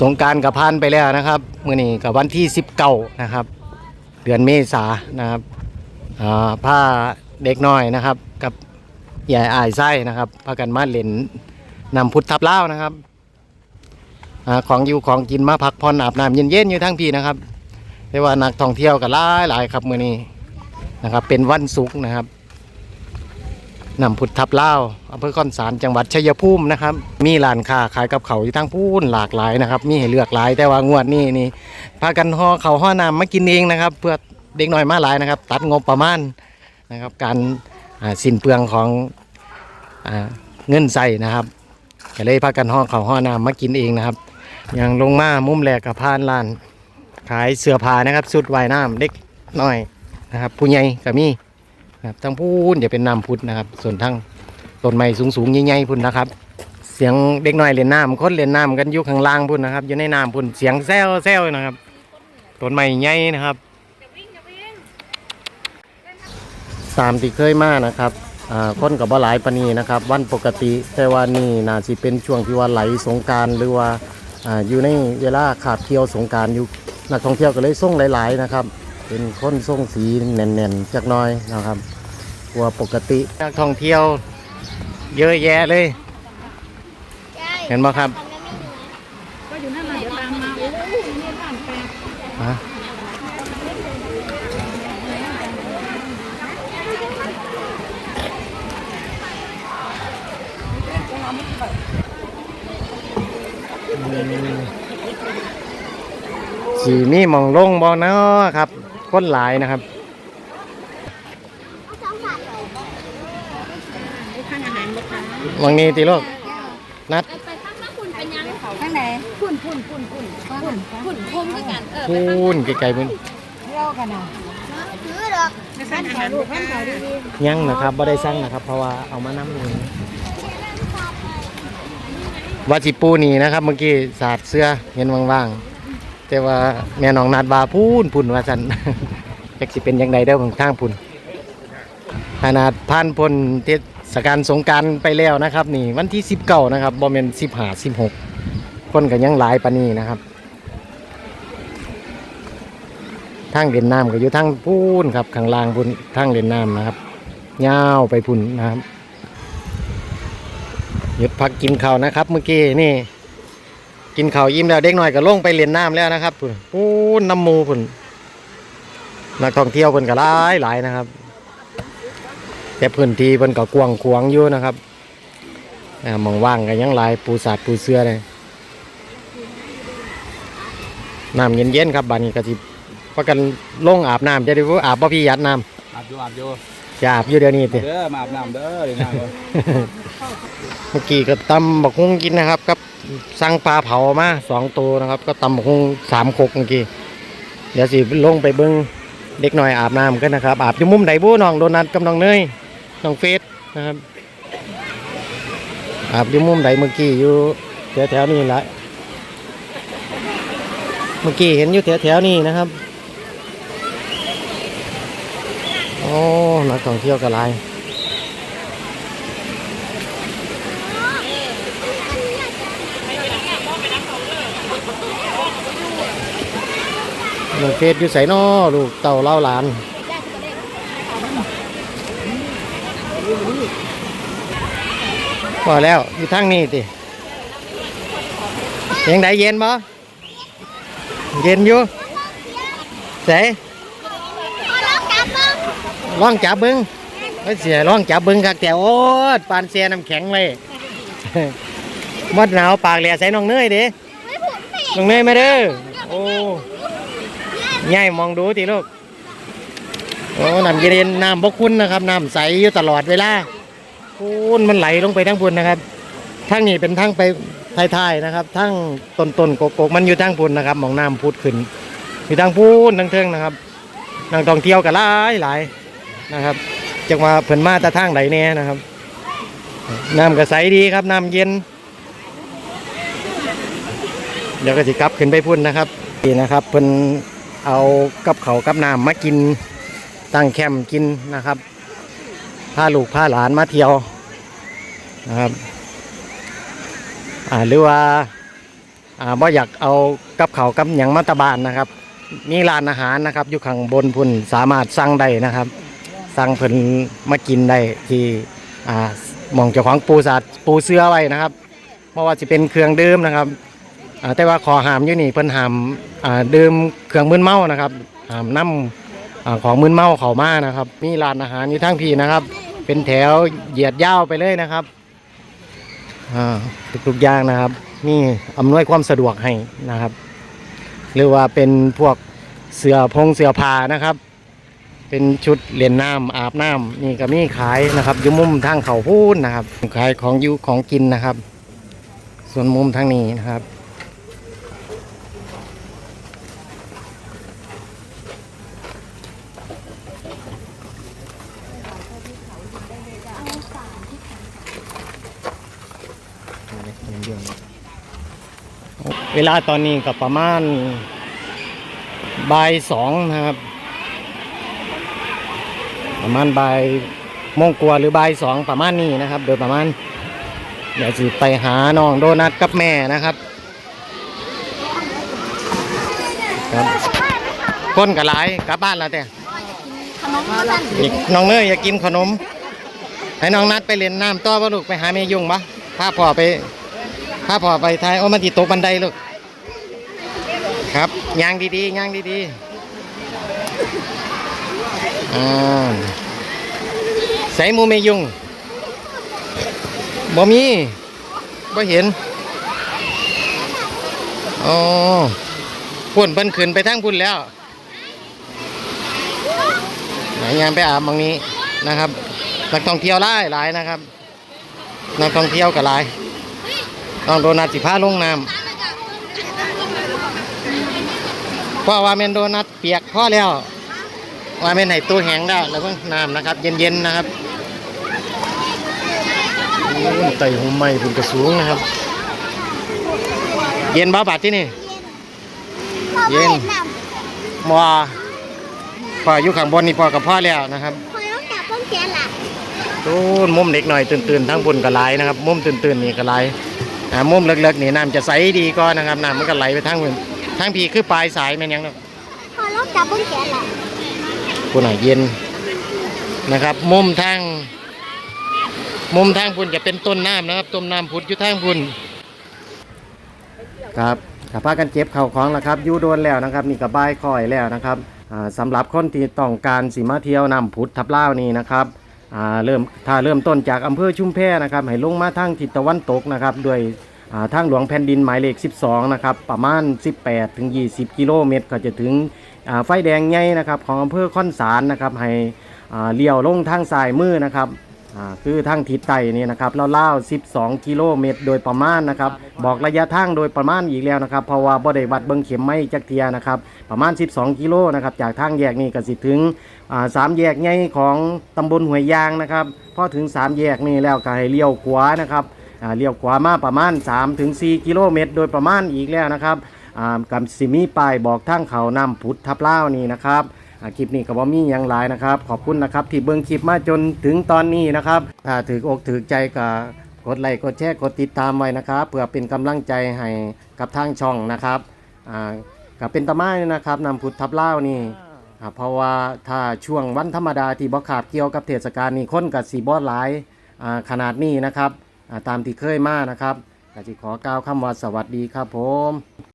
สงการกับพานไปแล้วนะครับมื่อนี้กับวันที่สิบเก้านะครับ เดือนเมษานะครับผ้าเด็กน้อยนะครับ กับใหญ่อายไส้นะครับพากันมาเล่นนำพุทธทับเล่านะครับอของอยู่ของกินมาพักผ่อนอาบน้ำเย็นๆอยู่ทั้งพี่นะครับเรียกว่านักท่องเที่ยวกันหลายหลายครับมื่อนี้นะครับ เป็นวันศุกร์นะครับ นำพุทธทับเล่าอำเภอก้อนสารจังหวัดชัยภูมินะครับ มีร้านค้าขายกับเขาวอยู่ทั้งพูนหลากหลายนะครับ มีให้เลือกหลายแต่ว่างวดนี้นี่พากันห่อเขาห่อน้ำมากินเองนะครับ เพื่อเด็กน้อยมาหลายนะครับ ตัดงบประมาณนะครับ การสิ้นเปลืองของอเงินใส่นะครับก็เลยพากันห่อเขาห่อน้ำมากินเองนะครับอย่างลงมามุมแรกกับพานร้าน ขายเสื้อผ้านะครับสุดว่ายน้ำเด็กน้อยนะครับ ผู้ใหญ่ก็มี ครับทั้งพูนจะเป็นน้ำพุดนะครับ ส่วนทั้งต้นไม้สูงๆใหญ่ๆพุ่นนะครับ เสียงเด็กน้อยเล่นน้ำคนเล่นน้ำกันอยู่ข้างล่างพุ่นนะครับอยู่ในน้ำพุ่นเสียงแซวแซวนะครับต้นไม้ใหญ่นะครับ ตามที่เคยมานะครับคนกับบ่หลายปนนีนะครับ วันปกติแต่ว่านี่น่าสิเป็นช่วงที่ว่าไหลสงการหรือว่าออยู่ในเวลาขาดเที่ยวสงการอยู่นักท่องเที่ยวก็เลยส่งหลาย ๆ นะครับ เป็นคนส่งสีแน่นๆจักหน้อยนะครับกว่าปกตินักท่องเที่ยว เยอะแยะเลย เห็นไหมครับก็อยู่นั่นแหละเดี๋ยวตามมาโอ้โหนี่บ้านแปลกฮะสีมีหมองลงบอเนาะครับ คนหลายนะครับไอ้ข้างอาหารลูกค้าวังนี้ตีโลกนัดไปข้างหน้าคุณเป็นยังข้างไหนฝุ่นฝุ่นฝุ่นฝุ่นฝุ่นฝุ่นคมด้วยกันเออพูนไกลๆพุ่นเที่ยวกันนะถือดอกไปข้างอาหารลูกข้างเขาดียังนะครับบ่ได้สั่งนะครับ เพราะว่าเอามาน้ำหนึ่งว่าสิปูนี่นะครับ เมื่อกี้สาดเสื้อเห็นว่างๆ แต่ว่าแม่น้องนัดบาพูนพุ่นว่าสันจักสิเป็นยังไงเด้อของทางพุ่นขนาดผ่านพ้นเทศกาลสงการไปแล้วนะครับ นี่วันที่สิบเก้านะครับบ่แม่นสิบห้าสิบหกคนก็ยังหลายปานี้นะครับทางเล่นน้ำก็อยู่ทางพูนครับข้างล่างพุ่นทางเล่นน้ำนะครับยาวไปพุ่นนะครับหยุดพักกินข้าวนะครับ เมื่อกี้นี่ กินข้าวอิ่มแล้วเด็กน้อยก็ลงไปเล่นน้ำแล้วนะครับพุ่นปูนน้ำหมูพุ่นนักท่องเที่ยวเพิ่นก็หลายหลายนะครับ แต่พื้นที่เพิ่นก็กว้างขวางอยู่นะครับอ่ามองว่างก็ยังหลายปูสาดปูเสื้อเลยน้ำเย็นๆครับบานนี้ก็สิพากันลงอาบน้ำจะได้ว่าอาบบ่พี่ยัดน้ำอาบอยู่อาบอยู่จะอาบอยู่เดี๋ยวนี้ติเด้อมาอาบน้ำเด้อเดี๋ยวน้ำเด้อเมื่อกี้ก็ตำบักฮุ้งกินนะครับกับ สั่งปลาเผามาสองตัวนะครับ ก็ตำบักฮุ้งสามคกเมื่อกี้เดี๋ยวสิลงไปเบิ้งเด็กหน่อยอาบน้ำกันนะครับ อาบอยู่มุมไหนบู้น้องโดนัทกับน้องเนยน้องเฟสนะครับ อาบอยู่มุมไหนเมื่อกี้อยู่แถวแถวๆนี้แหละเมื่อกี้เห็นอยู่แถวแถวๆนี้นะครับโอ้นักท่องเที่ยวกระไร น้องเฟสอยู่ใส่นอลูกเต่าเล่าหลานพอแล้วอยู่ทางนี้ติยังไดเย็นบ่เย็นอยู่ใส่ลองจับเบิ้งเอ้ยเสียลองจับเบิ้งคักแต่โอ้ยปานเสียน้ำแข็งเลยมดหนาวปากแหล่ใส่น้องเนยเด้น้องเนยมาเด้อโอ้ ง่ายมองดูทีลูกโอ้น้ำเย็นน้ำบกคุณนะครับน้ำใสอยู่ตลอดเวลาคุณมันไหลลงไปทั้งพุ่นนะครับทั้งนี้เป็นทั้งไปท้ายๆนะครับ ทั้งต้นต้นๆโกกมันอยู่ทั้งพุ่นนะครับมองน้ำพุดขึ้นอยู่ทั้งพุ่นทั้งเทิงนะครับนักท่องเที่ยวกันหลายหลายนะครับจังว่าเพิ่นมาตะทางไหนเนี่ยนะครับน้ำก็ใสดีครับน้ำเย็น เดี๋ยวก็จะกลับขึ้นไปพุ่นนะครับนี่นะครับเพิ่น เอากับเขากับน้ำมากินตั้งแคมป์กินนะครับพาลูกพาหลานมาเที่ยวนะครับหรือว่าอ่าบ่อยากเอากับเขากับหยังมาตบานนะครับมีร้านอาหารนะครับ อยู่ข้างบนพุ่นสามารถสั่งได้นะครับ สั่งเพิ่นมากินได้ที่อ่ามองเจ้าของปูสาดปูเสื้อไว้นะครับ เพราะว่าจะเป็นเครื่องดื่มนะครับ อ่าแต่ว่าขอหามอยู่นี่เพิ่นหามอ่าดื่มเครื่องมึนเมานะครับหามน้ำอ่าของมึนเมาเขามานะครับ มีร้านอาหารอยู่ทั้งพี่นะครับ เป็นแถวเหยียดยาวไปเลยนะครับอ่าทุกๆอย่างนะครับนี่อำนวยความสะดวกให้นะครับ หรือว่าเป็นพวกเสือพงเสือผ้านะครับ เป็นชุดเลียนน้ำอาบน้ำนี่ก็มีขายนะครับอยู่มุมทางเขาพูนนะครับขายของอยู่ของกินนะครับ ส่วนมุมทางนี้นะครับ เวลาตอนนี้ก็ประมาณบ่ายสองนะครับ ประมาณบ่ายโมงกว่าหรือบ่ายสองประมาณนี้นะครับ โดยประมาณเดี๋ยวจะไปหาน้องโดนัทกับแม่นะครับครับคนกับหลายกลับบ้านแล้วแต่ขนมมาสั่นอีกน้องเนยอยากกินขนม ให้น้องนัดไปเล่นน้ำต่อป่ะลูกไปหาแม่ยุ่งปะพาพ่อไป พาพอไปทายโอ้มันติดตกบันไดลูกครับย่างดีๆย่างดีๆอ่าใส่หมูแม่ยุ่งบ่มีบ่เห็นอ๋อพุ่นเพิ่นขึ้นไปทางพุ่นแล้วไหนยามไปอาบมองนี้นะครับ นักท่องเที่ยวหลายหลายนะครับ นักท่องเที่ยวก็หลาย ต้องโดนัทสิพาลงน้ำเพราะว่าเมนโดนัทเปียกพอแล้ว ว่าเมนให้ตัวแห้งได้แล้วเพิ่งน้ำนะครับ เย็นๆนะครับโอ้ยไต่หุ่มไม้เป็นกระสูงนะครับ เย็นบ้าบาดที่นี่ เย็นมัวพออยู่ข้างบนนี่พอกับพ่อแล้วนะครับคอยต้องจับป้องแกนล่ะตูนมุมเด็กหน่อยตื่นๆทั้งบนก็ไหลนะครับ มุมตื่นๆนี่ก็ไหลอ่า มุมเล็กๆนี่น้ำจะใสดีก็นะครับน้ำมันก็ไหลไปทั้งบนทั้งพีคือปลายสายแม่นยังเนาะคอยต้องจับป้องแกนล่ะคุณน่ะเย็นนะครับ มุมทางมุมทางพุ่นจะเป็นต้นน้ำนะครับต้นน้ำพุดอยู่ทางพุ่นครับถ้าพากันเก็บเข่าวของแล้วครับอยู่โดนแล้วนะครับนี่ก็บ่ายคอยแล้วนะครับอ่าสำหรับคนที่ต้องการสิมาเที่ยวน้ำพุดทับเล่าวนี่นะครับ อ่าเริ่มถ้าเริ่มต้นจากอำเภอชุมแพนะครับให้ลงมาทางทิศตะวันตกนะครับด้วยอ่าทางหลวงแผ่นดินหมายเลข 12 นะครับ ประมาณ 18ถึง20 กิโลเมตร ก็จะถึงอ่าไฟแดงใหญ่นะครับของอำเภอค่อนสารนะครับให้อ่าเลี้ยวลงทางสายมือนะครับ อ่าคือทางทิศใต้นี่นะครับเล่าๆ12 กิโลเมตร โดยประมาณนะครับบอกระยะทางโดยประมาณอีกแล้วนะครับเพราะว่าบ่ได้วัดเบิ่งเข็มไม่จักเทียนะครับประมาณ 12 กิโลนะครับจากทางแยกนี่ก็สิถึงอ่าสามแยกใหญ่ของตำบลห้วยยางนะครับพอถึง 3 แยกนี่แล้วก็ให้เลี้ยวขวานะครับอ่าเลี้ยวขวามาประมาณ 3-4 กิโลเมตร โดยประมาณอีกแล้วนะครับอ่ากับสิมีป้ายบอกทางเขาน้ำพุทธทับเล่านี่นะครับ อ่าคลิปนี้ก็บ่มีหยังหลายนะครับ ขอบคุณนะครับที่เบิ่งคลิปมาจนถึงตอนนี้นะครับถ้าถืออกถือใจก็กดไลค์กดแชร์กดติดตามไว้นะครับเพื่อเป็นกำลังใจให้กับทางช่องนะครับอ่าก็เป็นตะไม้นะครับนำพุทธทับเล่าวนี่อ่าเพราะว่าถ้าช่วงวันธรรมดาที่บ่ขาดเกี่ยวกับเทศกาลนี้คนกับสีบ่หลายอ่าขนาดนี้นะครับอ่าตามที่เคยมานะครับก็สิขอกล่าวคำว่าสวัสดีครับผม